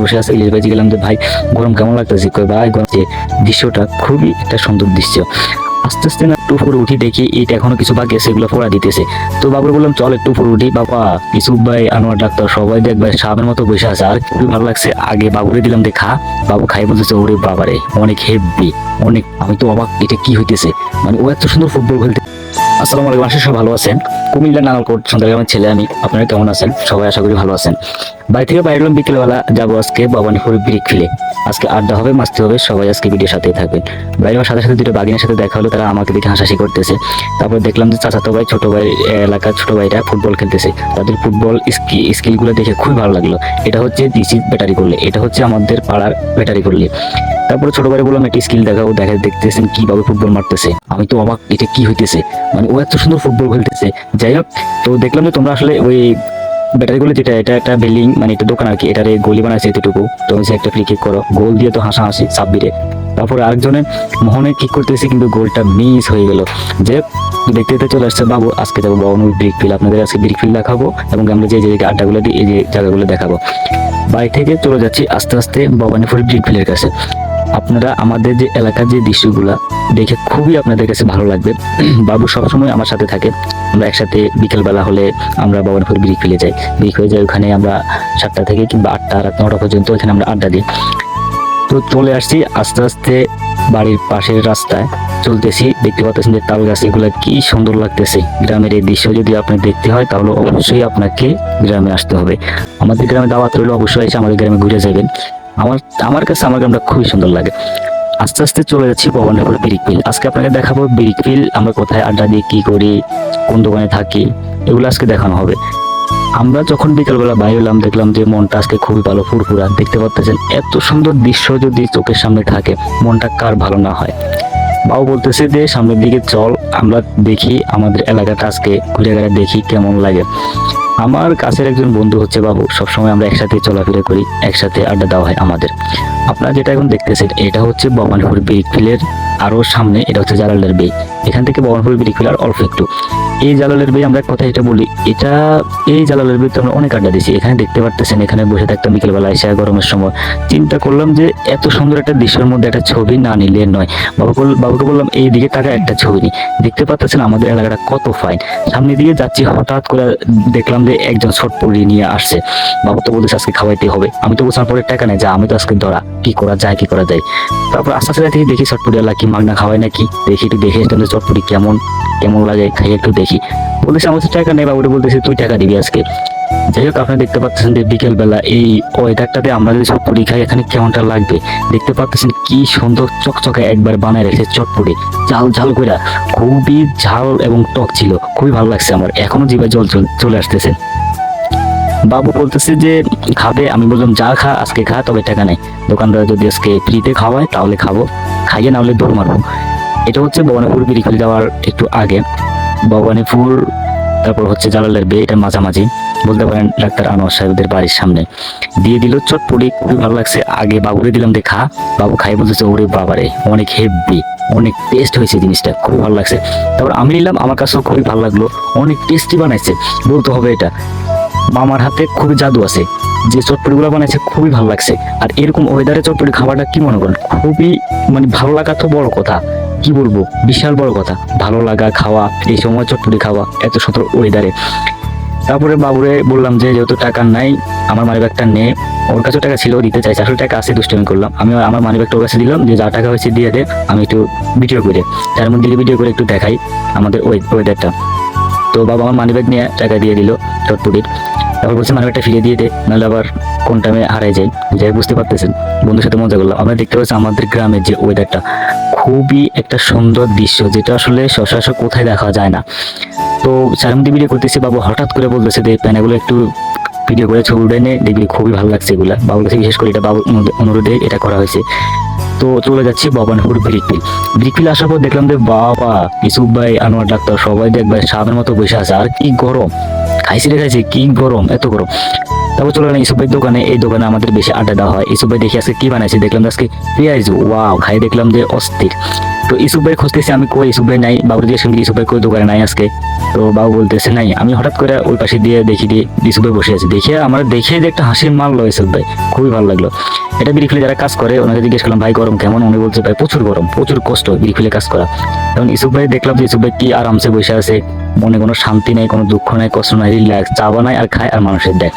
বসে আছে, ইলিশ ভাই গেলাম যে, ভাই, গরম কেমন লাগতেছে? কই ভাই, গরম যে দৃশ্যটা খুবই একটা সুন্দর দৃশ্য। আস্তে আস্তে না একটু উপরে উঠি দেখি, এটা এখনও কিছু বাকি আছে, এগুলো ফোড়া দিতেছে। তো বাবুর বললাম, চল একটু উপরে উঠি। বাবা ইসুফ ভাই, আনোয়ার ডাক্তার, সবাই দেখবে সাবের মতো বসে আছে। আর খুবই ভালো লাগছে। আগে বাবুরে দিলাম যে, খা। বাবু খাই বলতেছে, ওরে বাবারে, অনেক হেভি অনেক, আমি তো অবাক, এটা কি হইতেছে? মানে ও এত সুন্দর ফুটবল খেলতে আসসালামু আলাইকুম, আশা সবাই ভালো আছেন। কুমিল্লা নাঙ্গলকোট সন্ধ্যাগ্রামের ছেলে আমি। আপনারা কেমন আছেন? সবাই আশা করি ভালো আছেন। বাড়ি থেকে বাইরে বিকেলবেলা যাব আজকে ভবানীপুর ব্রিক ফিলে আজকে আড্ডা হবে, মাস্তি হবে, সবাই আজকে ভিডিওর সাথেই থাকবেন। বাইরে সাথে সাথে দুটো বাগিনের সাথে দেখা হলো, তারা আমাকে দেখে হাসাহাসি করতেছে। তারপর দেখলাম যে চাচাতো ভাই, ছোট ভাই এলাকার ছোট ভাইরা ফুটবল খেলতেছে। তাদের ফুটবল স্কিলগুলো দেখে খুবই ভালো লাগল। এটা হচ্ছে ডিসি ব্যাটারি করলে, এটা হচ্ছে আমাদের পাড়ার ব্যাটারি করলে। তারপরে ছোট ভাই বললাম একটি স্কিল দেখাও, দেখা দেখতেছেন কীভাবে ফুটবল মারতেছে। আমি তো অবাক, এটা কি হইতেছে? মানে ও এত সুন্দর ফুটবল খেলতেছে যাই হোক তো দেখলাম যে তোমরা আসলে ওই ব্যাটারি গুলো যেটা, এটা একটা বিল্ডিং মানে একটা দোকান আর কি, এটারে গলি বানাইছে এতটুকু। তো সে একটা ফ্রি কিক করো গোল দিয়ে তো হাসা হাসি সাব্বিরে। তারপরে আরেকজনের মোহনে কিক করতেছে, কিন্তু গোলটা মিস হয়ে গেল। যে দেখতে দেখতে চলে আসছে, বাবু, আজকে যাব বাবনুর ব্রিক ফিল আপনাদের আজকে ব্রিক ফিল দেখাবো এবং আমরা যে যে আড্ডাগুলো দিই, এই যে জায়গাগুলো দেখাবো। বাড়ি থেকে চলে যাচ্ছি আস্তে আস্তে ভবানীপুর ব্রিক ফিলের কাছে। আপনারা আমাদের যে এলাকার যে দৃশ্যগুলা দেখে খুবই আপনাদের কাছে ভালো লাগবে। বাবু সবসময় আমার সাথে থাকে। আমরা একসাথে বিকেলবেলা হলে আমরা ভবানীপুর ব্রিক ফিলে যাই। ব্রিক হয়ে যায় ওখানে আমরা সাতটা থেকে কিংবা আটটা, রাত নটা পর্যন্ত ওখানে আমরা আড্ডা দিই। তো চলে আসছি আস্তে আস্তে বাড়ির পাশের রাস্তায়। চলতেছি, দেখতে পাচ্ছেন যে তাল গাছ, এগুলো কি সুন্দর লাগতেছে। গ্রামের এই দৃশ্য যদি আপনি দেখতে হয়, তাহলে অবশ্যই আপনাকে গ্রামে আসতে হবে। আমাদের গ্রামে দাওয়াত রইলে, অবশ্যই আমাদের গ্রামে ঘুরে যাবেন। আমার আমার কাছে আমার গ্রামটা খুবই সুন্দর লাগে। আস্তে আস্তে চলে যাচ্ছি ভবানীপুর বিরিকপিল আজকে আপনাকে দেখাবো বিরিকপিল আমরা কোথায় আড্ডা দিই কী করি, কোন দোকানে থাকি, এগুলো আজকে দেখানো হবে। আমরা যখন বিকালবেলা বাইরে এলাম, দেখলাম যে মনটা আজকে খুবই ভালো, ফুরফুরা। দেখতে পাচ্ছেন, এত সুন্দর দৃশ্য যদি চোখের সামনে থাকে, মনটা কার ভালো না হয়। বাবু বলতেছে যে, সামনের দিকে চল, আমরা দেখি, আমাদের এলাকাটা আজকে ঘুরে ঘুরে দেখি কেমন লাগে। আমার কাছের একজন বন্ধু হচ্ছে বাবু। সবসময় আমরা একসাথে চলাফেরা করি, একসাথে আড্ডা দেওয়া হয় আমাদের। আপনারা যেটা এখন দেখতেছেন, এটা হচ্ছে ভবানীপুর বিরিকফিলের আরও সামনে, এটা হচ্ছে জালালের বে এখান থেকে ভবানীপুর বিরিকফিল আর অল্প একটু। এই জালালের বে আমরা কথা এটা বলি, এটা, এই জালালের বে আমরা অনেক আড্ডা দিয়েছি, এখানে দেখতে পারতেছেন, এখানে বসে থাকতাম বিকেলবেলা এসে গরমের সময়। চিন্তা করলাম যে এত সুন্দর একটা দৃশ্যের মধ্যে একটা ছবি না নিলে নয়। বাবু বল- বাবুকে বললাম, এই দিকে টাকা একটা ছবি নি। দেখতে পাচ্ছেন আমাদের এলাকাটা কত ফাইন সামনে দিকে যাচ্ছি, হঠাৎ করে দেখলাম যে একজন ছটপড়ি নিয়ে আসছে। বাবু তো বলতেছে, আজকে খাওয়াইতে হবে। আমি তো বলছিলাম, পরে টাকা নেই, যা, আমি তো আজকে ধরা। কি করা যায়, কি করা যায়? তারপর আস্তে আস্তে দেখি দেখি চটপটি আল্লাহ কি মাগনা খাওয়াই নাকি। দেখি একটু দেখে যে চটপটি কেমন কেমন লাগে, খাই একটু দেখি। বলতেছে আমার টাকা নেই বাবুটা বলতেছে, তুই টাকা দিবি আজকে। যাই হোক, আপনারা দেখতে পাচ্ছেন যে বিকেলবেলা এই ওয়েদারটাতে আমরা যদি চটপটি খাই, এখানে কেমনটা লাগবে? দেখতে পাচ্ছেন কি সুন্দর চকচকে একবার বানায় রেখেছে চটপটি। ঝাল ঝাল করে খুবই ঝাল এবং টক ছিল। খুবই ভালো লাগছে আমার। এখনও জিভে জল চলে আসতেছে। বাবু বলতেছে যে, খাবে। আমি বললাম, যা খা, আজকে খা, তবে টাকা নেই। দোকানদার যদি আজকে ফ্রিতে খাওয়ায়, তাহলে খাব। খাইয়ে না হলে দৌড় মারবো। এটা হচ্ছে ভবানীপুর বিরিখালি যাওয়ার একটু আগে। ভবানীপুর, তারপর হচ্ছে জালালের বে, এটা মাঝামাঝি। বলতে পারেন ডাক্তার আনোয়ার সাহেবদের বাড়ির সামনে। দিয়ে দিল চটপটি খুবই ভালো লাগছে। আগে বাবুরে দিলাম যে, খা। বাবু খাই বলতেছে, ওরে বাবারে, অনেক হেভি অনেক টেস্ট হয়েছে জিনিসটা খুব ভালো লাগছে। তারপর আমি নিলাম, আমার কাছেও খুবই ভালো লাগল, অনেক টেস্টি বানাইছে, বলতে হবে এটা। মামার হাতে খুবই জাদু আছে। যে চটপটিগুলো বানাইছে খুবই ভালো লাগছে। আর এরকম ওয়েদারে চটপটি খাবারটা কি মনে করেন? খুবই মানে ভালো লাগা তো বড় কথা। কি বলব? বিশাল বড় কথা। ভালো লাগা, খাওয়া, এই সময় চটপটি খাওয়া, এত সুন্দর ওয়েদারে তারপরে বাবুরে বললাম যে, যেহেতু টাকা নাই, আমার মানি ব্যাগটা নে। ওর কাছে টাকা ছিল, দিতে চাইছে। আসলে টাকা আছে, দুষ্টমি করলাম। আমি আমার মানি ব্যাগটা ওর কাছে দিলাম যে, যা টাকা হয়েছে দিয়ে দে, আমি একটু ভিডিও করে, তার মধ্যে ভিডিও করে একটু দেখাই আমাদের ওয়েদারটা তো বাবা আমার মানি ব্যাগ নিয়ে টাকা দিয়ে দিল চটপটির তারপর বলছে মানি ব্যাগটা ফিরিয়ে দিয়ে দে, নাহলে আবার কোন টাইমে হারাই যায়। যাই বুঝতে পারতেছেন। বন্ধুর সাথে মজা করলাম। আমরা দেখতে পাচ্ছি আমাদের গ্রামের যে ওয়েদারটা খুবই একটা সুন্দর দৃশ্য, যেটা আসলে সচরাচর কোথায় দেখা যায় না। তো চারমুদি ভিডিও করতেছে, বাবু হঠাৎ করে বলতেছে যে প্যানাগুলো একটু ভিডিও করে ছবি উঠে নে দেখবি, খুবই ভালো লাগছে এগুলা। বাবুর কাছে বিশেষ করে এটা বাবু অনুরোধে এটা করা হয়েছে। তো চলে যাচ্ছি বাবানপুর ব্রিকপিল ব্রিকপিল আসার পর দেখলাম যে, বাবা ইসুফ ভাই, আনোয়ার ডাক্তার সবাই দেখবে সাধারণ মতো বসে আছে। আর কি গরম। খাইছি রে খাইছি, কি গরম, এত গরম। তারপর চলে গেলাম ইসুফ ভাইয়ের দোকানে। এই দোকানে আমাদের বেশি আড্ডা দেওয়া হয়। ইসুফ দেখি আজকে কি বানাইছে? দেখলাম আজকে পেঁয়াজ। ওয়াও, খাই দেখলাম যে অস্থির। তো ইসুফ ভাই খুঁজতেছি আমি কই? ইসুফ ভাই নাই বাবু দিয়ে শুনছি ইসুফ ভাই কই দোকানে নাই আজকে? তো বাবু বলতেছে নাই। আমি হঠাৎ করে ওই পাশে দিয়ে দেখি দিয়ে ইসুফ ভাই বসে আছে। দেখে আমার, দেখে যে একটা হাসির মারলো ইসুফ ভাই। খুবই ভালো লাগল। এটা বিরিফিলে যারা কাজ করে, ওনাকে জিজ্ঞেস করলাম, ভাই, গরম কেমন? উনি বলছে, ভাই, প্রচুর গরম, প্রচুর কষ্ট বিরিফিলে কাজ করা। এখন ইসুফ ভাই দেখলাম যে ইসুফ ভাই কি আরামসে বসে আছে। মনে কোনো শান্তি নেই, কোনো দুঃখ নাই, কষ্ট নাই, রিল্যাক্স চা বানায় আর খায় আর মানুষের দেয়।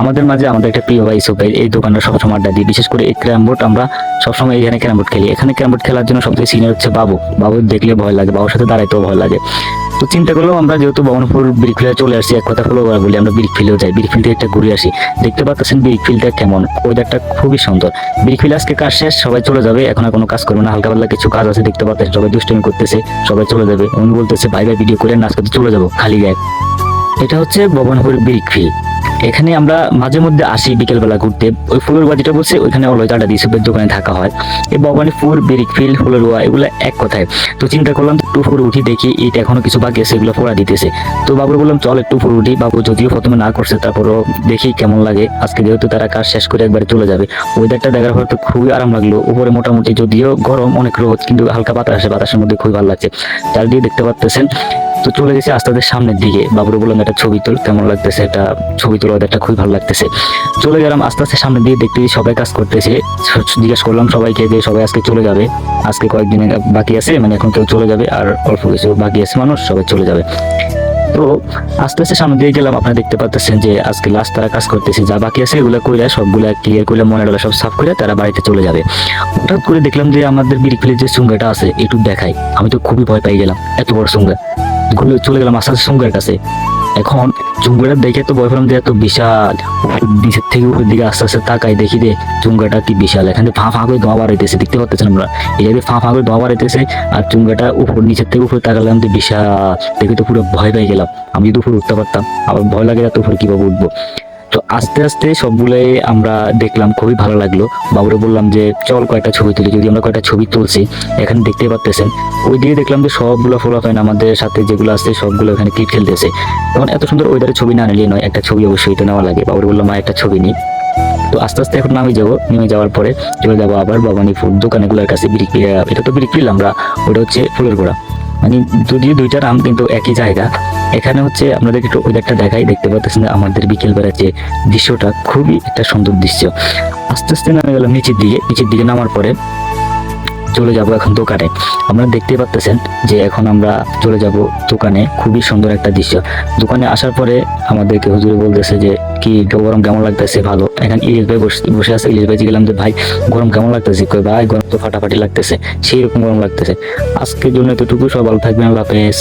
আমাদের মাঝে আমাদের একটা প্রিয় ভাই ইসুফ এই দোকানটা সবসময় আড্ডা দিই। বিশেষ করে এই ক্যারাম বোর্ড, আমরা সবসময় এখানে ক্যারাম বোর্ড খেলি। এখানে ক্যারাম বোর্ড খেলার জন্য সবথেকে সিনিয়র হচ্ছে বাবু। বাবু দেখলে ভয় লাগে, বাবুর সাথে দাঁড়াইতেও ভয় লাগে। তো চিন্তা করলাম আমরা যেহেতু ভবনপুর ব্রিকফিল্ডে চলে আসছি, এক কথা করা বলি আমরা ব্রিকফিল্ডেও যাই। ব্রিকফিল্ড একটা ঘুরে আসি। দেখতে পাচ্ছেন ব্রিকফিল্ডটা কেমন? ওয়েদারটা খুবই সুন্দর। ব্রিকফিল্ড আজকে কাজ শেষ, সবাই চলে যাবে। এখন আর কোনো কাজ করবে না। হালকা পাতলা কিছু কাজ আছে, দেখতে পাচ্ছেন, সবাই দুষ্টমি করতেছে, সবাই চলে যাবে। উনি বলতেছে, ভাই ভাই ভিডিও করে নাচ করতে চলে যাব, খালি গায়ে। এটা হচ্ছে ভবনপুর ব্রিকফিল্ড এখানে আমরা মাঝে মধ্যে আসি বিকেলবেলা ঘুরতে। ওই ফুলের বাজিটা বলছে, ওইখানে অলয় চাটা দিয়ে সুপের দোকানে থাকা হয়। এই ভবানীপুর বিরিকফিল ফুলেরুয়া এগুলো এক কথায়। তো চিন্তা করলাম একটু ফুরে উঠি দেখি এটা এখনও কিছু বাকি আছে, এগুলো ফোড়া দিতেছে। তো বাবুর বললাম, চল একটু ফুরে উঠি। বাবু যদিও প্রথমে না করছে, তারপরও দেখি কেমন লাগে। আজকে যেহেতু তারা কাজ শেষ করে একবারে চলে যাবে। ওয়েদারটা দেখার পর তো খুবই আরাম লাগল। উপরে মোটামুটি যদিও গরম, অনেক রোদ, কিন্তু হালকা বাতাস আসে, বাতাসের মধ্যে খুবই ভালো লাগছে। চারদিকে দেখতে পাচ্তেছেন তো চলে গেছি আস্তে সামনের দিকে। বাবুর বললাম, একটা ছবি তোল, কেমন লাগতেছে? একটা ছবি তোলা ওদেরটা খুবই ভালো লাগতেছে। চলে গেলাম আস্তে আস্তে সামনের দিকে, দেখতে সবাই কাজ করতেছে। জিজ্ঞেস করলাম সবাইকে যে সবাই আজকে চলে যাবে। আজকে কয়েকদিন বাকি আছে মানে এখন কেউ চলে যাবে, আর অল্প কিছু বাকি আছে মানুষ, সবাই চলে যাবে। তো আস্তে আস্তে সামনে দিয়ে গেলাম, আপনারা দেখতে পাচ্ছেন যে আজকে লাস্ট তারা কাজ করতেছে, যা বাকি আছে এগুলো কইরা সবগুলো ক্লিয়ার করে মনে হলো সব সাফ করে তারা বাড়িতে চলে যাবে। হঠাৎ করে দেখলাম যে আমাদের বিরিকফিলের যে সুঙ্গাটা আছে, একটু দেখাই। আমি তো খুবই ভয় পাই গেলাম, এত বড় সুঙ্গা। চলে গেলাম আস্তে আস্তে সুঙ্গার কাছে। এখন চুঙ্গাটা দেখে তো বয়ফ্রেন্ড দিয়ে এত বিশাল। নিচের থেকে উপরের দিকে আস্তে আস্তে তাকাই দেখি যে চুঙ্গাটা কি বিশাল। এখানে ফাঁ ফাঁ করে ধোঁয়া বাড়াইতেছে, দেখতে পাচ্ছেন আমরা এই জায়গায় ফাঁ ফাঁ করে ধোঁয়া বাড়াইতেছে আর চুঙ্গাটা উপর, নিচের থেকে উপরে তাকালাম যে বিশাল। দেখে তো পুরো ভয় পেয়ে গেলাম। আমি যদি উপরে উঠতে পারতাম, আবার ভয় লাগে এত উপরে কীভাবে উঠবো? তো আস্তে আস্তে সবগুলোই আমরা দেখলাম, খুবই ভালো লাগল। বাবুরে বললাম যে, চল কয়েকটা ছবি তুলি, যদি আমরা কয়েকটা ছবি তুলছি, এখানে দেখতে পাচ্তেছেন ওই দিকে দেখলাম যে, সবগুলো ফলো হয় আমাদের সাথে যেগুলো আছে, সবগুলো এখানে ক্লিপ খেলতেছে। তখন এত সুন্দর ওয়েদারে ছবি না নিলে নয়, একটা ছবি অবশ্যই তো নেওয়া লাগে। বাবুরে বললাম, মা, একটা ছবি নিই তো আস্তে আস্তে এখন নামে যাব, নেমে যাওয়ার পরে চলে যাব আবার বাবানি ফুল দোকানগুলোর কাছে, বিক্রি, এটা তো বিক্রি, আমরা ওটা হচ্ছে ফুলের গোড়া। মানে যদিও দুইটা নাম কিন্তু একই জায়গা এখানে হচ্ছে আপনাদের একটু ওয়েদারটা দেখাই। দেখতে পাচ্ছেন আমাদের বিকেল বেলার যে দৃশ্যটা, খুবই একটা সুন্দর দৃশ্য। আস্তে আস্তে নামে গেলাম নিচের দিকে। নিচের দিকে নামার পরে চলে যাব এখন দোকানে। আপনারা দেখতে পাচ্তেছেন যে এখন আমরা চলে যাব দোকানে। খুবই সুন্দর একটা দৃশ্য। দোকানে আসার পরে আমাদেরকে হুজুরে বলতেছে যে, কি গরম কেমন লাগতেছে? ভালো? এখন ইলিশ ভাই বসে বসে আছে। ইলিশ ভাই গেলাম যে, ভাই, গরম কেমন লাগতেছে? কই, ভাই, গরম তো ফাটাফাটি লাগতেছে। সেই রকম গরম লাগতেছে। আজকের জন্য এতটুকু। সব ভালো থাকবেন। আল্লাহ হাফেজ।